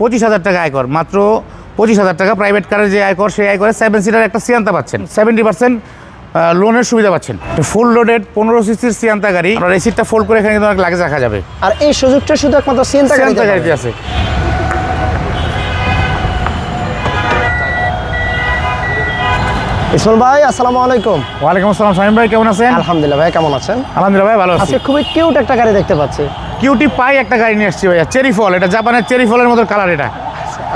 পঁচিশ হাজার টাকা আয়কর মাত্র পঁচিশ হাজার টাকা প্রাইভেট কারের যে আয়কর সেই আয়করে সেভেন সিটার একটা সিয়ান্তা পাচ্ছেন। সেভেন্টি পার্সেন্ট লোনের সুবিধা পাচ্ছেন। ফুল লোডেড পনেরো সিসির সিয়ান্তা গাড়ি আপনার এই সিটটা ফোল্ড করে এখানে কিন্তু অনেক লাগেজ রাখা যাবে। আর এই সুযোগটা শুধু একমাত্র সিয়ান্তা গাড়িতে আছে ইসমাল ভাই আসসালামু আলাইকুম। ওয়ালাইকুম আসসালাম শামিম ভাই কেমন আছেন? আলহামদুলিল্লাহ ভাই কেমন আছেন? আলহামদুলিল্লাহ ভাই ভালো আছি। আজকে খুবই কিউট একটা গাড়ি দেখতে পাচ্ছি। কিউটি পাই একটা গাড়ি নিয়ে আসছি ভাইয়া চেরি ফল এটা জাপানের চেরি ফলের মতো কালার এটা।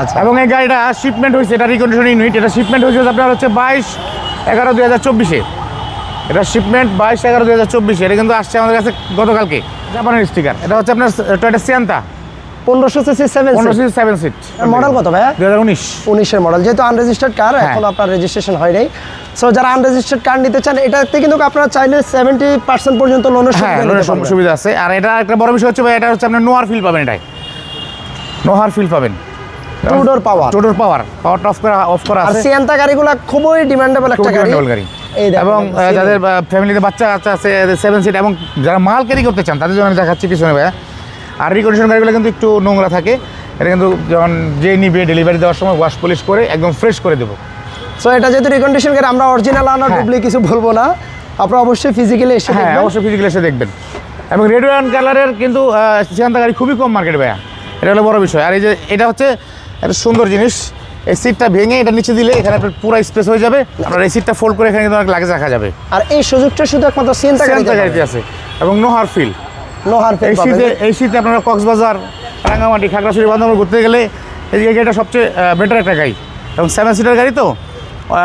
আচ্ছা। এবং এই গাড়িটা শিপমেন্ট হয়েছে এটা রিকন্ডিশন ইউনিট এটা শিপমেন্ট হয়েছে আপনার হচ্ছে বাইশ এগারো দুই হাজার চব্বিশে। এটা শিপমেন্ট বাইশ এগারো দুই হাজার চব্বিশে এটা কিন্তু আসছে আমাদের কাছে গতকালকে জাপানের স্টিকার এটা হচ্ছে আপনার টয়টা সিয়ান্তা পনেরোশো CC seven seat seven seat model কত ভাইয়া? দু হাজার উনিশ। উনিশের মডেল যেহেতু আনরেজিস্টার্ড কার হ্যাঁ। এখন আপনার রেজিস্ট্রেশন হয় নাই। সো যারা আনরেজিস্টার্ড কার নিতে চান এটাতে কিন্তু আপনারা চাইলে সেভেন্টি পার্সেন্ট পর্যন্ত লোনের হ্যাঁ সুবিধা আছে। আর এটা একটা বড় বিষয় হচ্ছে ভাই এটা হচ্ছে আপনার নোয়ার ফিল পাবেন এটাই। নোহার ফিল পাবেন। টু ডোর পাওয়ার টোটোর পাওয়ার পাওয়ারটা অফ করা অফ করা আর আছে। সিয়ান্তা গাড়িগুলো খুবই ডিমান্ডেবল একটা গাড়ি। এই এবং যাদের ফ্যামিলিতে বাচ্চা কাচ্চা আছে সেভেন সিট এবং যারা মাল ক্যারি করতে চান তাদের জন্য দেখাচ্ছি পিছনে ভাইয়া। আর রিকন্ডিশন গাড়িগুলো কিন্তু একটু নোংরা থাকে। এটা কিন্তু যখন যে নিবে ডেলিভারি দেওয়ার সময় ওয়াশ পলিশ করে একদম ফ্রেশ করে দেবো। সো এটা যেহেতু রিকন্ডিশন গাড়ি আমরা অরিজিনাল আনা। ডুবলি কিছু বলব না। আপনারা অবশ্যই ফিজিক্যালি এসে হ্যাঁ দেখবেন। অবশ্যই ফিজিক্যাল এসে দেখবেন। এবং রেড অ্যান্ড কালারের কিন্তু সিয়ান্তা গাড়ি খুবই কম মার্কেট ভাইয়া। এটা হলো বড় বিষয়। আর এই যে এটা হচ্ছে একটা সুন্দর জিনিস। এই সিটটা ভেঙে এটা নিচে দিলে এখানে আপনার পুরো স্পেস হয়ে যাবে। আপনার এই সিটটা ফোল্ড করে এখানে কিন্তু অনেক লাগেজ রাখা যাবে। আর এই সুযোগটা শুধু একমাত্র সিয়ান্তা গাড়িতে আছে। এবং নো এই ফেল শীতে এই শীতে আপনারা কক্সবাজার রাঙ্গামাটি খাগড়াছড়ি বান্ধবন ঘুরতে গেলে এই গাড়িটা সবচেয়ে বেটার একটা গাড়ি। এবং সেভেন সিটার গাড়ি তো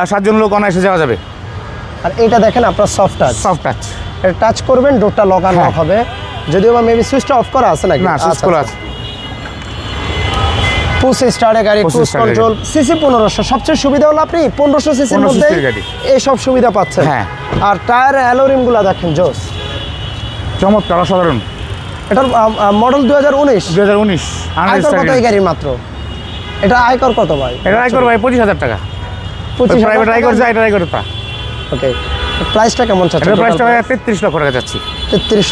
সাতজন লোক অনায়াসে যাওয়া যাবে। আর এটা দেখেন আপনার সফট টাচ সফট টাচ এটা টাচ করবেন ডোরটা লক আনলক। হবে। যদিও বা মেবি সুইচটা অফ করা আছে নাকি? না সুইচ করা আছে। পুশ স্টার্টে গাড়ি ক্রুজ কন্ট্রোল সিসি পনেরোশো। সবচেয়ে সুবিধা হলো আপনি পনেরোশো সিসির মধ্যে। এইসব সুবিধা পাচ্ছেন। হ্যাঁ। আর টায়ার অ্যালোরিমগুলা দেখেন জোস। চমৎকার অসাধারণ। এটার মডেল দুই হাজার উনিশ। দু হাজার উনিশ কত এই গাড়ির মাত্র? এটা আয়কর কত ভাই? এটা আয়কর ভাই পঁচিশ হাজার টাকা। পঁচিশ প্রাইভেট আয়কর যায় এটা আয়কর ওকে প্রাইসটা কেমন প্রাইসটা ভাই লক্ষ টাকা যাচ্ছি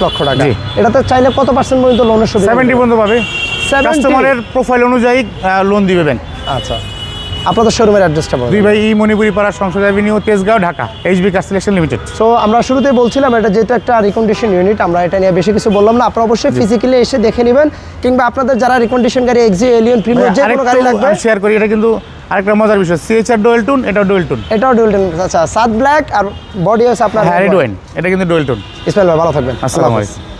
লক্ষ টাকা। জি। এটাতে চাইলে কত পার্সেন্ট পর্যন্ত লোনের সুবিধা? পর্যন্ত পাবে। 70? কাস্টমারের প্রোফাইল অনুযায়ী লোন দিবে ব্যাংক আচ্ছা। আপনাদের শোরুমের অ্যাড্রেসটা বলুন। দুই ভাই ই মণিপুরি পাড়া সংসদ avenue Tejgaon Dhaka HB car selection limited so আমরা শুরুতেই বলছিলাম এটা যেহেতু একটা রিকন্ডিশন ইউনিট আমরা এটা নিয়ে বেশি কিছু বললাম না। আপনারা অবশ্যই ফিজিক্যালি এসে দেখে নেবেন কিংবা আপনাদের যারা রিকন্ডিশন গাড়ি এক্সি এলিয়ন প্রিমিয়ার যে কোনো গাড়ি লাগবে। শেয়ার করি এটা কিন্তু আরেকটা মজার বিষয়। সিএচআর ডোয়েল টুন এটাও ডোয়েল টুন এটাও ডুয়েল আচ্ছা সাত ব্ল্যাক আর বডি হচ্ছে আপনার হ্যাঁ রেড ওয়াইন এটা কিন্তু ডোয়েল টুন ইসমাইল ভাই ভালো থাকবেন। আসসালামু আলাইকুম।